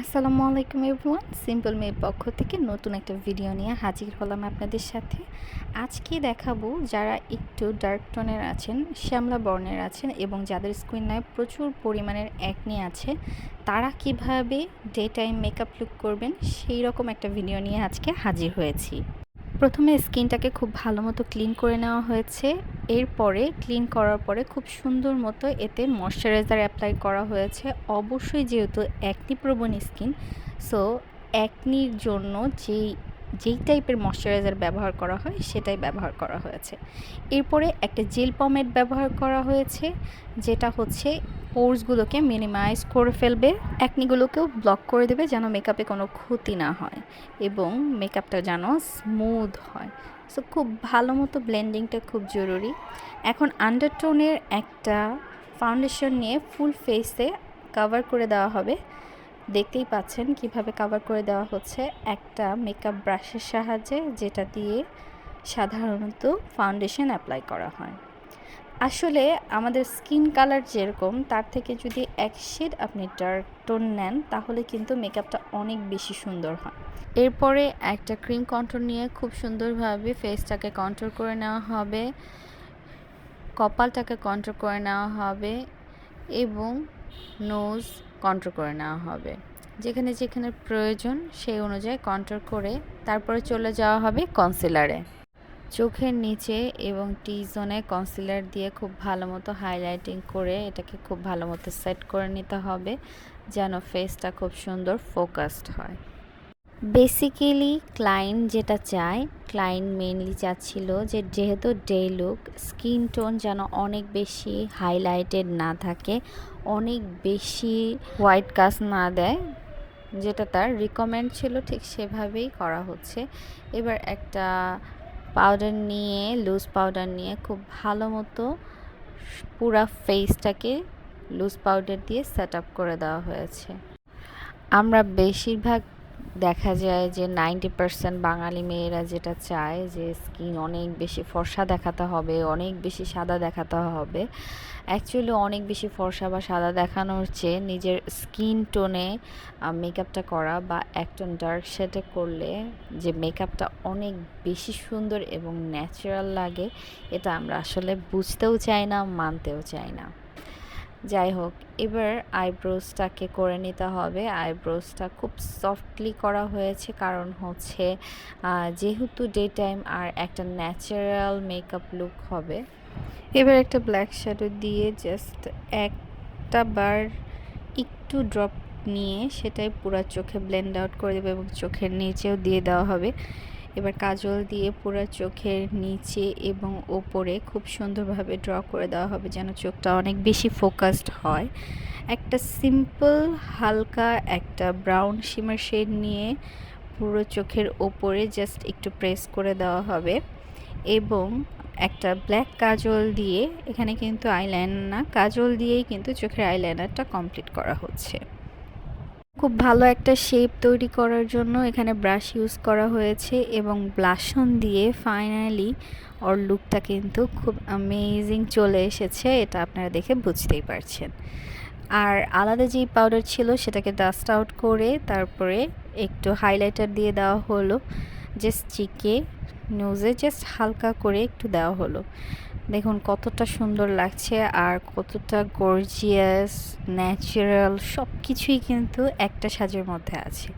আসসালামু আলাইকুম everyone, simple মেয়ের পক্ষ থেকে নতুন একটা ভিডিও নিয়ে হাজির হলাম আপনাদের সাথে। আজকে দেখাবো যারা একটু ডার্ক টোনের আছেন, শ্যামলা বর্ণের আছেন এবং যাদের স্কিনায় প্রচুর পরিমাণের অ্যাকনি আছে, তারা কীভাবে ডে টাইম মেকআপ লুক করবেন সেই রকম একটা ভিডিও নিয়ে আজকে হাজির হয়েছি। প্রথমে স্কিনটাকে খুব ভালো মতো ক্লিন করে নেওয়া হয়েছে। এরপরে ক্লিন করার পরে খুব সুন্দর মতো এতে ময়শ্চারাইজার অ্যাপ্লাই করা হয়েছে। অবশ্যই যেহেতু অ্যাকনি প্রবণ স্কিন সো অ্যাকনির জন্য যেই যেই টাইপের ময়শ্চারাইজার ব্যবহার করা হয়, সেটাই ব্যবহার করা হয়েছে। এরপরে একটা জেল পমেট ব্যবহার করা হয়েছে, যেটা হচ্ছে পোর্সগুলোকে মিনিমাইজ করে ফেলবে, অ্যাকনিগুলোকেও ব্লক করে দেবে যেন মেকআপে কোনো ক্ষতি না হয় এবং মেকআপটা যেন স্মুথ হয়। সো খুব ভালো মতো ব্লেন্ডিংটা খুব জরুরি। এখন আন্ডারটোনের একটা ফাউন্ডেশন নিয়ে ফুল ফেসে কাভার করে দেওয়া হবে। দেখতেই পাচ্ছেন কীভাবে কাভার করে দেওয়া হচ্ছে একটা মেকআপ ব্রাশের সাহায্যে, যেটা দিয়ে সাধারণত ফাউন্ডেশন অ্যাপ্লাই করা হয়। আসলে আমাদের স্কিন কালার যেরকম, তার থেকে যদি এক শেড আপনি ডার্ক টোন নেন, তাহলে কিন্তু মেকআপটা অনেক বেশি সুন্দর হয়। এরপরে একটা ক্রিম কন্ট্রোল নিয়ে খুব সুন্দরভাবে ফেসটাকে কন্ট্রোল করে নেওয়া হবে, কপালটাকে কন্ট্রোল করে নেওয়া হবে এবং নোজ কন্ট্রোল করে নেওয়া হবে। যেখানে যেখানে প্রয়োজন সেই অনুযায়ী কন্ট্রোল করে তারপরে চলে যাওয়া হবে কনসিলারে চোখের নিচে এবং টি জোনে কনসিলার দিয়ে খুব ভালো মতো হাইলাইটিং করে এটাকে খুব ভালো মতো সেট করে নিতে হবে, যেন ফেসটা খুব সুন্দর ফোকাসড হয়। বেসিক্যালি ক্লায়েন্ট যেটা চায় ক্লায়েন্ট মেনলি চাচ্ছিল যে যেহেতু ডে লুক স্কিন টোন যেন অনেক বেশি হাইলাইটেড না থাকে, অনেক বেশি হোয়াইট কাজ না দেয়, যেটা তার রিকমেন্ড ছিল, ঠিক সেভাবেই করা হচ্ছে। এবার একটা পাউডার নিয়ে লুজ পাউডার নিয়ে খুব ভালো মতো পুরা ফেসটাকে লুজ পাউডার দিয়ে সেট আপ করে দেওয়া হয়েছে। আমরা বেশিরভাগ দেখা যায় যে নাইনটি পার্সেন্ট বাঙালি মেয়েরা যেটা চায় যে স্কিন অনেক বেশি ফর্সা দেখাতে হবে, অনেক বেশি সাদা দেখাতে হবে। অ্যাকচুয়ালি অনেক বেশি ফর্সা বা সাদা দেখানোর চেয়ে নিজের স্কিন টোনে মেকআপটা করা বা একটন ডার্ক শেডে করলে যে মেকআপটা অনেক বেশি সুন্দর এবং ন্যাচারাল লাগে, এটা আমরা আসলে বুঝতেও চাই না, মানতেও চাই না। যাই হোক, এবার আইব্রোসটাকে করে নিতে হবে। আইব্রোসটা খুব সফটলি করা হয়েছে, কারণ হচ্ছে যেহেতু ডে টাইম আর একটা ন্যাচারাল মেকআপ লুক হবে। এবার একটা ব্ল্যাক শ্যাডো দিয়ে জাস্ট একটা বার একটু ড্রপ নিয়ে সেটাই পুরো চোখে ব্লেন্ড আউট করে দেবে এবং চোখের নিচেও দিয়ে দেওয়া হবে। এবার কাজল দিয়ে পুরো চোখের নিচে এবং ওপরে খুব সুন্দরভাবে ড্র করে দেওয়া হবে যেন চোখটা অনেক বেশি ফোকাসড হয়। একটা সিম্পল হালকা একটা ব্রাউন শিমার শেড নিয়ে পুরো চোখের ওপরে জাস্ট একটু প্রেস করে দেওয়া হবে এবং একটা ব্ল্যাক কাজল দিয়ে, এখানে কিন্তু আইলাইনার না, কাজল দিয়েই কিন্তু চোখের আইলাইনারটা কমপ্লিট করা হচ্ছে। খুব ভালো একটা শেপ তৈরি করার জন্য এখানে ব্রাশ ইউজ করা হয়েছে এবং ব্লাশন দিয়ে ফাইনালি ওর লুকটা কিন্তু খুব অ্যামেজিং চলে এসেছে, এটা আপনারা দেখে বুঝতেই পারছেন। আর আলাদা যেই পাউডার ছিল সেটাকে ডাস্ট আউট করে তারপরে একটু হাইলাইটার দিয়ে দেওয়া হলো জাস্ট চিকে নিউজে জাস্ট হালকা করে একটু দেওয়া হলো। দেখুন কতটা সুন্দর লাগছে আর কতটা গর্জিয়াস ন্যাচারাল সব কিছুই কিন্তু একটা সাজের মধ্যে আছে।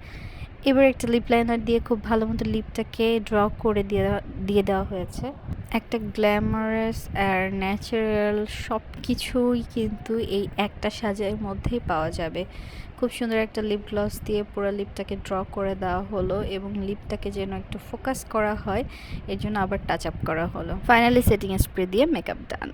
এবার একটা লিপ লাইনার দিয়ে খুব ভালো মতো লিপটাকে ড্র করে দিয়ে দিয়ে দেওয়া হয়েছে। একটা গ্ল্যামারাস আর ন্যাচারাল সব কিছুই কিন্তু এই একটা সাজের মধ্যেই পাওয়া যাবে। খুব সুন্দর একটা লিপ গ্লস দিয়ে পুরো লিপটাকে ড্র করে দেওয়া হলো এবং লিপটাকে যেন একটু ফোকাস করা হয়, এর জন্য আবার টাচ আপ করা হলো। ফাইনালি সেটিং স্প্রে দিয়ে মেকআপ ডান